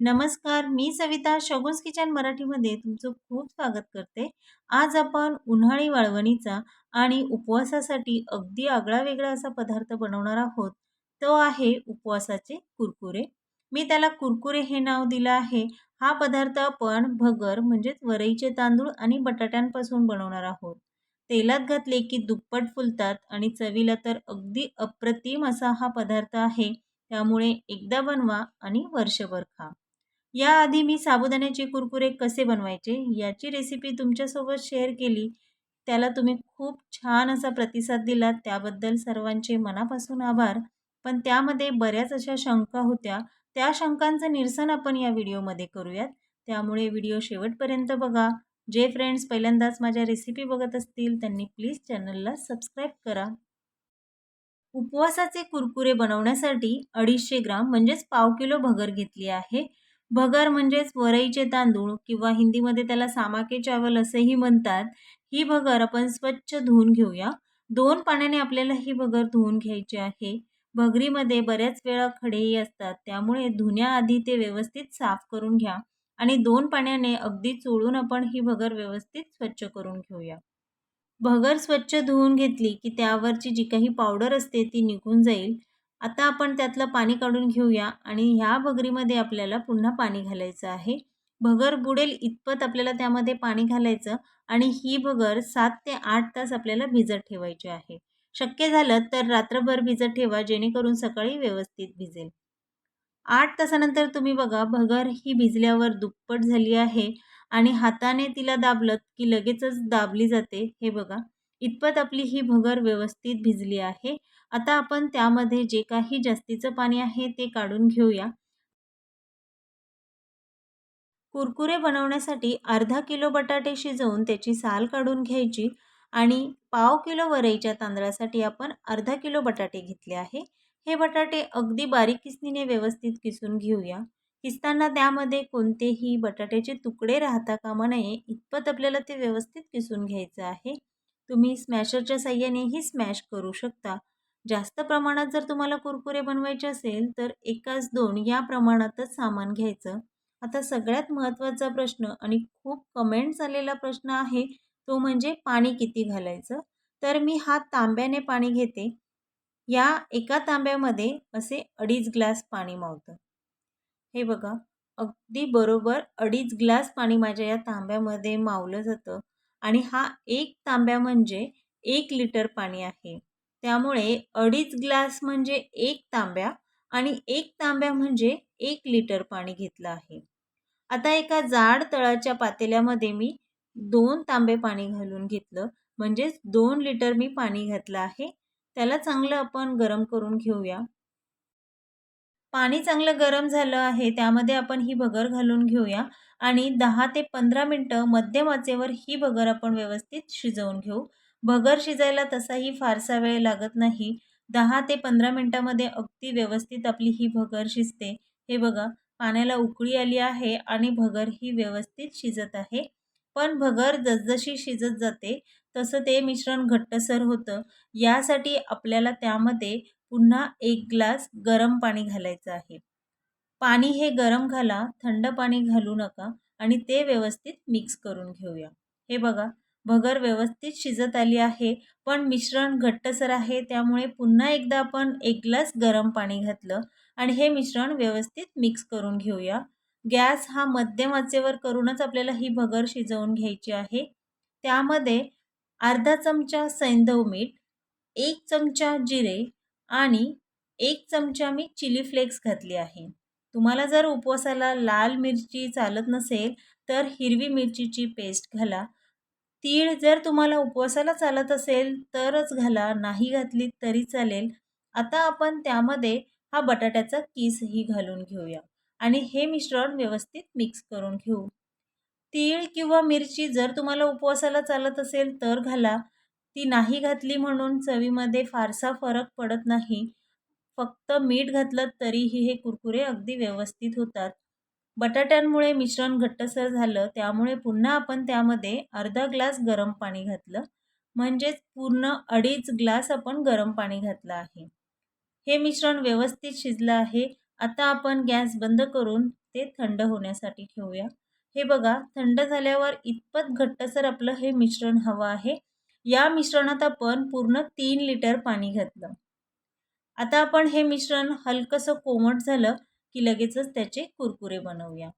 नमस्कार, मी सविता शगुन्स किचन मराठीमध्ये तुमचं खूप स्वागत करते. आज आपण उन्हाळी वाळवणीचा आणि उपवासासाठी अगदी आगळा-वेगळा असा पदार्थ बनवणार आहोत. तो आहे उपवासाचे कुरकुरे. मी त्याला कुरकुरे हे नाव दिलं आहे. हा पदार्थ आपण भगर म्हणजेच वरईचे तांदूळ आणि बटाट्यांपासून बनवणार आहोत. तेलात घातले की दुप्पट फुलतात आणि चवीला तर अगदी अप्रतिम असा हा पदार्थ आहे. त्यामुळे एकदा बनवा आणि वर्षभर खा. याआधी मी साबुदाण्याचे कुरकुरे कसे बनवायचे याची रेसिपी तुमच्यासोबत शेअर केली. त्याला तुम्ही खूप छान असा प्रतिसाद दिलात त्याबद्दल सर्वांचे मनापासून आभार. पण त्यामध्ये बऱ्याच अशा शंका होत्या. त्या शंकांचं निरसन आपण या व्हिडिओमध्ये करूयात. त्यामुळे व्हिडिओ शेवटपर्यंत बघा. जे फ्रेंड्स पहिल्यांदाच माझ्या रेसिपी बघत असतील त्यांनी प्लीज चॅनलला सबस्क्राईब करा. उपवासाचे कुरकुरे बनवण्यासाठी अडीचशे ग्राम म्हणजेच पाव किलो भगर घेतली आहे. भगर म्हणजेच वरईचे तांदूळ किंवा हिंदीमध्ये त्याला सामाके चावल असेही म्हणतात. ही भगर आपण स्वच्छ धुवून घेऊया. दोन पाण्याने आपल्याला ही भगर धुवून घ्यायची आहे. भगरीमध्ये बऱ्याच वेळा खडेही असतात त्यामुळे धुण्याआधी ते व्यवस्थित साफ करून घ्या आणि दोन पाण्याने अगदी चोळून आपण ही भगर व्यवस्थित स्वच्छ करून घेऊया. भगर स्वच्छ धुवून घेतली की त्यावरची जी काही पावडर असते ती निघून जाईल. आता आपण त्यातलं पाणी काढून घेऊया आणि ह्या भगरीमध्ये आपल्याला पुन्हा पाणी घालायचं आहे. भगर बुडेल इतपत आपल्याला त्यामध्ये पाणी घालायचं आणि ही भगर सात ते आठ तास आपल्याला भिजत ठेवायची आहे. शक्य झालं तर रात्रभर भिजत ठेवा जेणेकरून सकाळी व्यवस्थित भिजेल. आठ तासानंतर तुम्ही बघा भगर ही भिजल्यावर दुप्पट झाली आहे आणि हाताने तिला दाबलत की लगेचच दाबली जाते. हे बघा इतपत आपली ही भगर व्यवस्थित भिजली आहे. आता आपण त्यामध्ये जे काही जास्तीचं पाणी आहे ते काढून घेऊया. कुरकुरे बनवण्यासाठी अर्धा किलो बटाटे शिजवून त्याची साल काढून घ्यायची आणि पाव किलो वरईच्या तांदळासाठी आपण अर्धा किलो बटाटे घेतले आहे. हे बटाटे अगदी बारीक किसणीने व्यवस्थित किसून घेऊया. किसताना त्यामध्ये कोणतेही बटाट्याचे तुकडे राहता कामा नये इतपत आपल्याला ते व्यवस्थित किसून घ्यायचं आहे. तुम्ही स्मॅशरच्या साह्यानेही स्मॅश करू शकता. जास्त प्रमाणात जर तुम्हाला कुरकुरे बनवायचे असेल तर एकाच दोन या प्रमाणातच सामान घ्यायचं. आता सगळ्यात महत्त्वाचा प्रश्न आणि खूप कमेंट्स आलेला प्रश्न आहे तो म्हणजे पाणी किती घालायचं. तर मी हा तांब्याने पाणी घेते. या एका तांब्यामध्ये असे अडीच ग्लास पाणी मावतं. हे बघा अगदी बरोबर अडीच ग्लास पाणी माझ्या या तांब्यामध्ये मावलं जातं आणि हा एक तांब्या म्हणजे एक लिटर पाणी आहे. त्यामुळे अडीच ग्लास म्हणजे एक तांब्या आणि एक तांब्या म्हणजे एक लिटर पाणी घेतलं आहे. आता एका जाड तळाच्या पातेल्यामध्ये मी दोन तांबे पाणी घालून घेतलं म्हणजेच दोन लिटर मी पाणी घातलं आहे. त्याला चांगलं आपण गरम करून घेऊया. पाणी चांगलं गरम झालं आहे त्यामध्ये आपण ही भगर घालून घेऊया आणि दहा ते पंधरा मिनटं मध्यम आचेवर ही भगर आपण व्यवस्थित शिजवून घेऊ. भगर शिजायला तसाही फारसा वेळ लागत नाही. दहा ते पंधरा मिनटामध्ये अगदी व्यवस्थित आपली ही भगर शिजते. हे बघा पाण्याला उकळी आली आहे आणि भगर ही व्यवस्थित शिजत आहे. पण भगर जसजशी शिजत जाते तसं ते मिश्रण घट्टसर होतं. यासाठी आपल्याला त्यामध्ये पुन्हा एक ग्लास गरम पाणी घालायचं आहे. पाणी हे गरम घाला, थंड पाणी घालू नका आणि ते व्यवस्थित मिक्स करून घेऊया. हे बघा भगर व्यवस्थित शिजत आली आहे पण मिश्रण घट्टसर आहे त्यामुळे पुन्हा एकदा आपण एक ग्लास गरम पाणी घातलं आणि हे मिश्रण व्यवस्थित मिक्स करून घेऊया. गॅस हा मध्यम आचेवर करूनच आपल्याला ही भगर शिजवून घ्यायची आहे. त्यामध्ये अर्धा चमचा सैंधव मीठ, एक चमचा जिरे आणि एक चमचा मी चिली फ्लेक्स घातली आहे. तुम्हाला जर उपवासाला लाल मिरची चालत नसेल तर हिरवी मिरचीची पेस्ट घाला. तीळ जर तुम्हाला उपवासाला चालत असेल तरच घाला, नाही घातली तरी चालेल. आता आपण त्यामध्ये हा बटाट्याचा किसही घालून घेऊया आणि हे मिश्रण व्यवस्थित मिक्स करून घेऊ. तीळ किंवा मिरची जर तुम्हाला उपवासाला चालत असेल तर घाला. ती नाही घातली म्हणून चवीमध्ये फारसा फरक पडत नाही. फक्त मीठ घातलं तरीही हे कुरकुरे अगदी व्यवस्थित होतात. बटाट्यांमुळे मिश्रण घट्टसर झालं त्यामुळे पुन्हा आपण त्यामध्ये अर्धा ग्लास गरम पाणी घातलं. म्हणजेच पूर्ण अडीच ग्लास आपण गरम पाणी घातलं आहे. हे मिश्रण व्यवस्थित शिजलं आहे. आता आपण गॅस बंद करून ते थंड होण्यासाठी ठेवूया हे बघा थंड झाल्यावर इतपत घट्टसर आपलं हे मिश्रण हवं आहे या मिश्रणात आपण पूर्ण तीन लिटर पाणी घातलं आता आपण हे मिश्रण हलकंसं कोमट झालं की लगेचच त्याचे कुरकुरे बनवूया.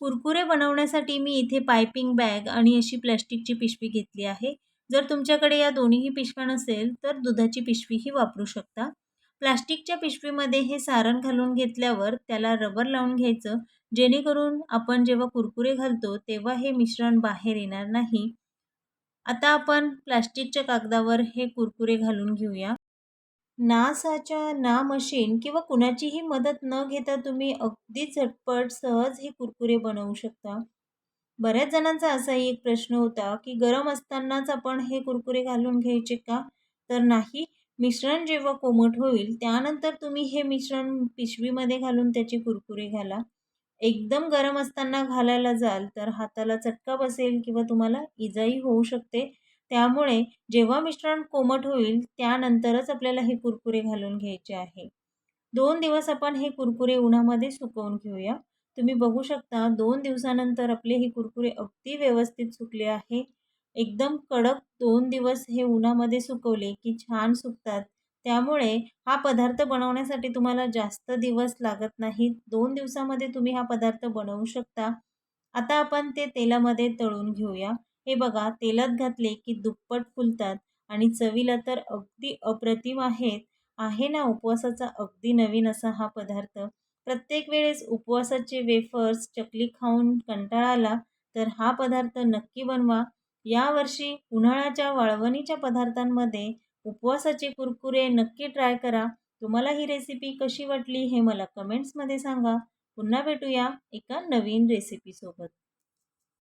कुरकुरे बनवण्यासाठी मी इथे पायपिंग बॅग आणि अशी प्लॅस्टिकची पिशवी घेतली आहे. जर तुमच्याकडे या दोन्हीही पिशव्या नसेल तर दुधाची पिशवीही वापरू शकता. प्लास्टिकच्या पिशवीमध्ये हे सारण घालून घेतल्यावर त्याला रबर लावून घ्यायचं. जेणेकरून आपण जेव्हा कुरकुरे घालतो तेव्हा हे मिश्रण बाहेर येणार नाही. आता आपण प्लास्टिकच्या कागदावर हे कुरकुरे घालून घेऊया. ना साचा ना मशीन किंवा कुणाचीही मदत न घेता तुम्ही अगदी झटपट सहज हे कुरकुरे बनवू शकता. बऱ्याच जणांचा असाही एक प्रश्न होता की गरम असतानाच आपण हे कुरकुरे घालून घ्यायचे का? तर नाही मिश्रण जेव्हा कोमट होईल त्यानंतर तुम्ही हे मिश्रण पिशवीमध्ये घालून त्याचे कुरकुरे घाला. एकदम गरम असताना घालायला जाल तर हाताला चटका बसेल किंवा तुम्हाला इजाही होऊ शकते. त्यामुळे जेव्हा मिश्रण कोमट होईल त्यानंतरच आपल्याला हे कुरकुरे घालून घ्यायचे आहे. दोन दिवस आपण हे कुरकुरे उन्हामध्ये सुकवून घेऊया. तुम्ही बघू शकता दोन दिवसानंतर आपले हे कुरकुरे अगदी व्यवस्थित सुकले आहे. एकदम कडक दोन दिवस हे उन्हामध्ये सुकवले की छान सुकतात. त्यामुळे हा पदार्थ बनवण्यासाठी तुम्हाला जास्त दिवस लागत नाहीत. दोन दिवसामध्ये तुम्ही हा पदार्थ बनवू शकता. आता आपण ते तेलामध्ये तळून घेऊया. हे बघा तेलात घातले की दुप्पट फुलतात आणि चवीला तर अगदी अप्रतिम आहेत. आहे ना उपवासाचा अगदी नवीन असा हा पदार्थ? प्रत्येक वेळेस उपवासाचे वेफर्स चकली खाऊन कंटाळा आला तर हा पदार्थ नक्की बनवा. यावर्षी उन्हाळ्याच्या वाळवणीच्या पदार्थांमध्ये उपवासाचे कुरकुरे नक्की ट्राय करा. तुम्हाला ही रेसिपी कशी वाटली हे मला कमेंट्समध्ये सांगा. पुन्हा भेटूया एका नवीन रेसिपीसोबत.